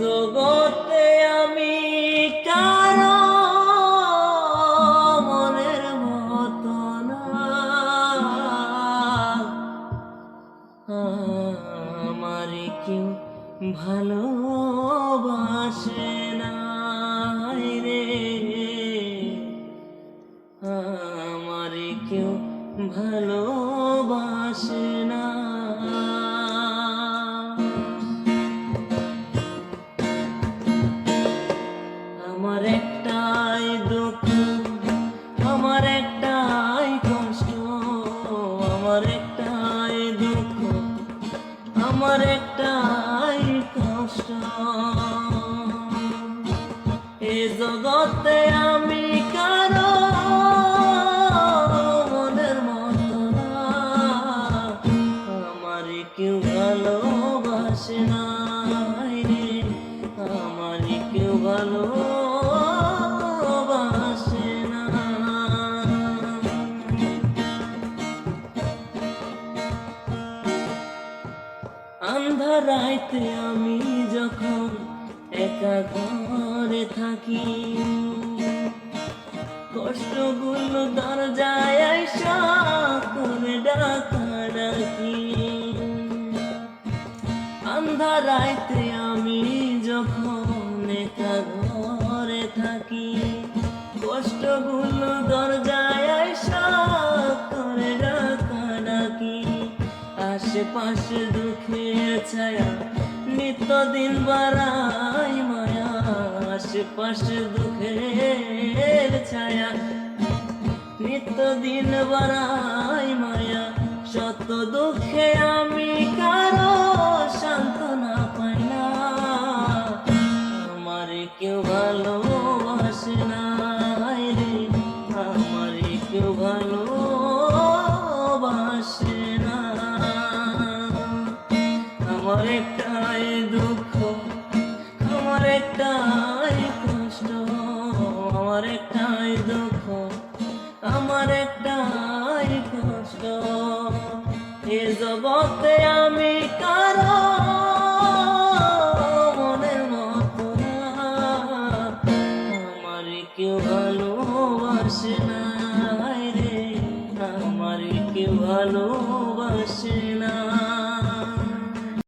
জগতে আমি কারও মনের মতো না। আমার কেউ ভালোবাসে না রে। আমার কেউ ভালোবাসে না। আমার একটাই দুঃখ, আমার একটাই কষ্ট, আমার একটাই দুঃখ, আমার একটাই কষ্ট। এ জগতে আমি কারও মনের মত না। আমার কেউ ভালোবাসে না আমার কেউ আন্ধারাইতে আমি যখন একা ঘরে থাকি, কষ্টগুলো দরজায় আইসা করে ডাকা ডাকি। আন্ধারাইতে আমি যখন একা ঘরে থাকি, কষ্টগুলো দরজায় আশেপাশে দুঃখের ছায়া, নিত্যদিন বাড়াই মায়া, আশেপাশে দুঃখের ছায়া। নিত্যদিন বাড়াই মায়া, শত দুঃখে আমি আমি কেউ ভালোবাসে না রে আমার কেউ ভালো